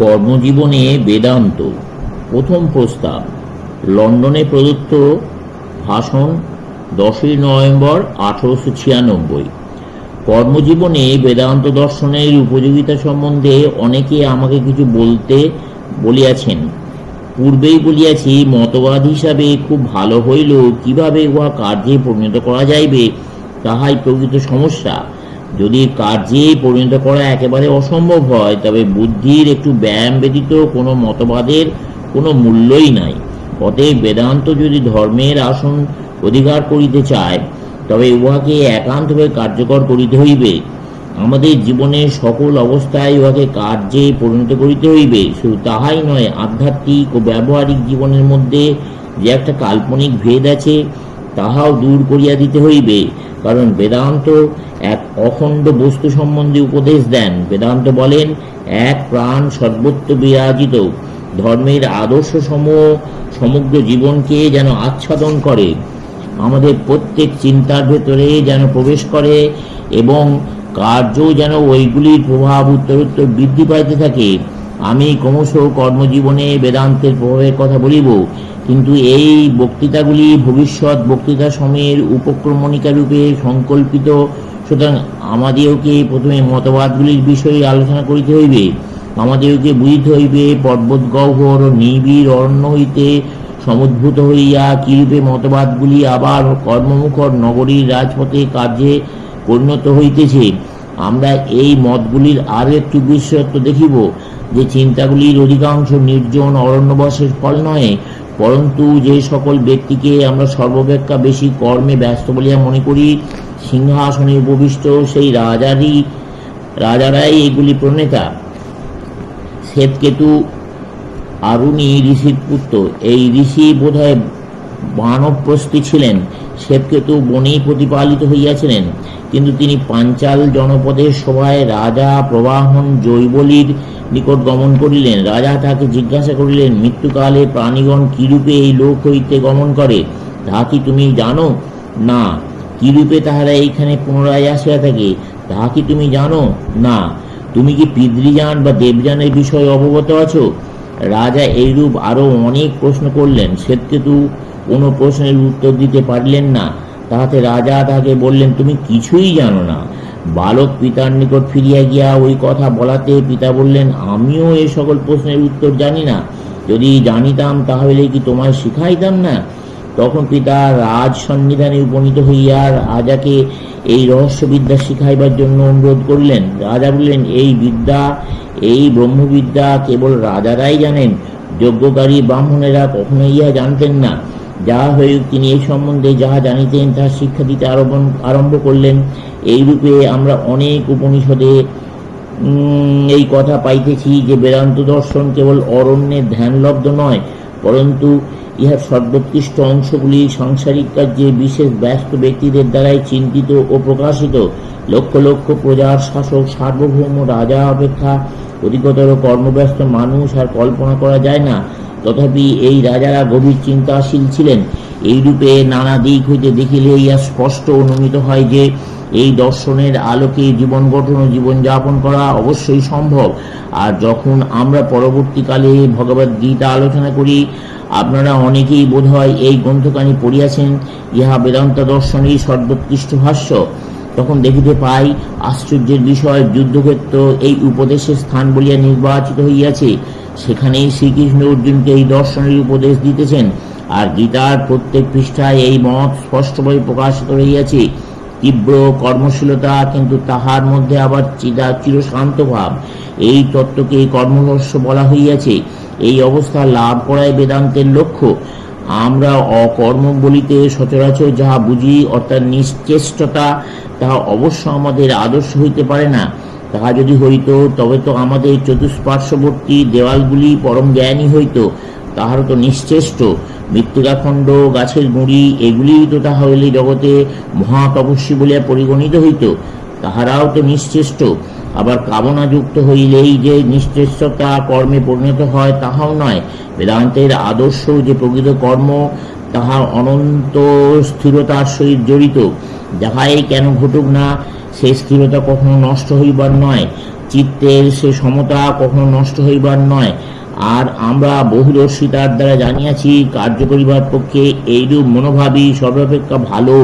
কর্মজীবনে বেদান্ত, প্রথম প্রস্তাব, লন্ডনে প্রদত্ত ভাষণ, দশই নভেম্বর আঠারোশো ছিয়ানব্বই। কর্মজীবনে বেদান্ত দর্শনের উপযোগিতা সম্বন্ধে অনেকে আমাকে কিছু বলতে বলিয়াছেন। পূর্বেই বলিয়াছি, মতবাদ হিসাবে খুব ভালো হইল কীভাবে উহা কার্যে পরিণত করা যাইবে, তাহাই প্রকৃত সমস্যা। যদি কার্যে পরিণত করা একেবারে অসম্ভব হয়, তবে বুদ্ধির একটু ব্যায়াম ব্যতীত কোনো মতবাদের কোনো মূল্যই নাই। অতএব বেদান্ত যদি ধর্মের আসন অধিকার করিতে চায়, তবে উহাকে একান্তভাবে কার্যকর করিতে হইবে। আমাদের জীবনের সকল অবস্থায় উহাকে কার্যে পরিণত করিতে হইবে। শুধু তাহাই নয়, আধ্যাত্মিক ও ব্যবহারিক জীবনের মধ্যে যে একটা কাল্পনিক ভেদ আছে, তাহাও দূর করিয়া দিতে হইবে। কারণ বেদান্ত এক অখণ্ড বস্তু সম্বন্ধে উপদেশ দেন। বেদান্ত বলেন, এক প্রাণ সর্বত্র বিরাজিত। ধর্মের আদর্শ সমূহ সমগ্র জীবনকে যেন আচ্ছাদন করে। আমাদের প্রত্যেক চিন্তার ভেতরে যেন প্রবেশ করে এবং কার্য যেন ওইগুলির প্রভাব উত্তরোত্তর বৃদ্ধি পাইতে থাকে। আমি ক্রমশ কর্মজীবনে বেদান্তের প্রভাবের কথা বলিব। কিন্তু এই বক্তৃতাগুলি ভবিষ্যৎ বক্তৃতা সময়ের উপক্রমণিকা রূপে সংকল্পিত। সুতরাং আমাদেরকে প্রথমে মতবাদগুলির বিষয়ে আলোচনা করিতে হইবে। আমাদেরকে বুঝিতে হইবে, পর্বত গহ্বর নিবিড় অরণ্য হইতে সমুদ্ভূত হইয়া কিরূপে মতবাদগুলি আবার কর্মমুখর নগরীর রাজপথে কাজে পরিণত হইতেছে। আমরা এই মতগুলির আরও একটু বিশেষত্ব দেখিব যে চিন্তাগুলির অধিকাংশ নির্জন অরণ্যবাসের ফল নয়। পরন্তু যে সকল ব্যক্তিকে আমরা সর্বাপেক্ষা বেশি কর্মে ব্যস্ত বলিয়া মনে করি, সিংহাসনে উপবিষ্ট সেই রাজারই রাজারাই এগুলি প্রণেতা। শ্বেতকেতু, আরুণী ঋষির পুত্র। এই ঋষি বোধহয় বানপ্রস্থি ছিলেন। শ্বেতকেতু বনেই প্রতিপালিত হইয়াছিলেন। কিন্তু তিনি পাঞ্চাল জনপদের সভায় রাজা প্রবাহন জৈবলীর নিকট গমন করিলেন। রাজা তাকে জিজ্ঞাসা করিলেন, মৃত্যুকালে প্রাণীগণ কিরূপে এই লোক হইতে গমন করে? তাহা কি তুমি জানো? না। কিরূপে তাহারা এইখানে পুনরায় আসিয়া থাকে? তাহা কি তুমি জানো? না। তুমি কি পিতৃযান বা দেবযানের বিষয়ে অবগত আছো? রাজা এইরূপ আরও অনেক প্রশ্ন করলেন। শ্বেতকেতু কোনো প্রশ্নের উত্তর দিতে পারলেন না। তাহাতে রাজা তাকে বললেন, তুমি কিছুই জানো না। বালক পিতার নিকট ফিরিয়া গিয়া ওই কথা বলাতে পিতা বললেন, আমিও এই সকল প্রশ্নের উত্তর জানি না। যদি জানিতাম, তাহলে কি তোমায় শিখাইতাম না? তখন পিতা রাজ সন্নিধানে উপনীত হইয়া রাজাকে এই রহস্যবিদ্যা শিখাইবার জন্য অনুরোধ করলেন। রাজা বললেন, এই বিদ্যা, এই ব্রহ্মবিদ্যা কেবল রাজারাই জানেন। যজ্ঞকারী ব্রাহ্মণেরা কখনো ইহা জানতেন না। যাহা হয়ে তিনি এই সম্বন্ধে যাহা জানিতেন, তাহা শিক্ষা দিতে আরম্ভ আরম্ভ করলেন। এইরূপে আমরা অনেক উপনিষদে এই কথা পাইতেছি যে বেদান্ত দর্শন কেবল অরণ্যের ধ্যানলব্ধ নয়, পরন্তু ইহার সর্বোৎকৃষ্ট অংশগুলি সাংসারিক কার্যে বিশেষ ব্যস্ত ব্যক্তিদের দ্বারাই চিন্তিত ও প্রকাশিত। লক্ষ লক্ষ প্রজার শাসক, সার্বভৌম রাজা অপেক্ষা অধিকতর কর্মব্যস্ত মানুষ আর কল্পনা করা যায় না। তথাপি এই রাজারা গভীর চিন্তাশীল ছিলেন। এইরূপে নানা দিক হইতে দেখিলে ইহা স্পষ্ট অনুমিত হয় যে, এই দর্শনের আলোকে জীবন গঠন ও জীবনযাপন করা অবশ্যই সম্ভব। আর যখন আমরা পরবর্তীকালে ভগবদ গীতা আলোচনা করি, আপনারা অনেকেই বোধহয় এই গ্রন্থখানি পড়িয়াছেন, ইহা বেদান্ত দর্শনেরই সর্বোৎকৃষ্ট ভাষ্য। তখন দেখিতে পাই, আশ্চর্যের বিষয় যুদ্ধক্ষেত্র এই উপদেশের স্থান বলিয়া নির্বাচিত হইয়াছে। সেখানেই শ্রীকৃষ্ণ অর্জুনকে এই দর্শনের উপদেশ দিতেছেন। আর গীতার প্রত্যেক পৃষ্ঠায় এই মত স্পষ্টভাবে প্রকাশিত হইয়াছে তীব্র কর্মশীলতা কিন্তু তাহার মধ্যে আবার চিদা চিরশান্ত ভাব। এই তত্ত্বকে কর্মরস্য বলা হইয়াছে। এই অবস্থা লাভ করাই বেদান্তের লক্ষ্য। আমরা অকর্ম বলিতে সচরাচর যাহা বুঝি, অর্থাৎ নিশ্চেষ্টতা, তাহা অবশ্য আমাদের আদর্শ হইতে পারে না। তাহা যদি হইত, তবে তো আমাদের চতুষ্পার্শ্ববর্তী দেওয়ালগুলি পরম জ্ঞানী হইত তাহার তো নিশ্চেষ্ট মৃত্তিকাখণ্ড, গাছের গুঁড়ি, এগুলিই তো তাহা হইলে জগতে মহাতপস্বী বলিয়া পরিগণিত হইত, তাহারাও তো নিশ্চেষ্ট আবার কামনাযুক্ত হইলেই যে নিশ্চেষ্টতা কর্মে পরিণত হয়, তাহাও নয়। বেদান্তের আদর্শ যে প্রকৃত কর্ম, তাহা অনন্ত স্থিরতার সহিত জড়িত। যাহাই কেন ঘটুক না সেই স্থিরতা কখনো নষ্ট হইবার নয়, চিত্তের সে সমতা কখনো নষ্ট হইবার নয়। আর আমরা বহুদর্শিতার দ্বারা জানিয়াছি, কার্য করিবার পক্ষে এইরূপ মনোভাবই সর্বাপেক্ষা ভালো।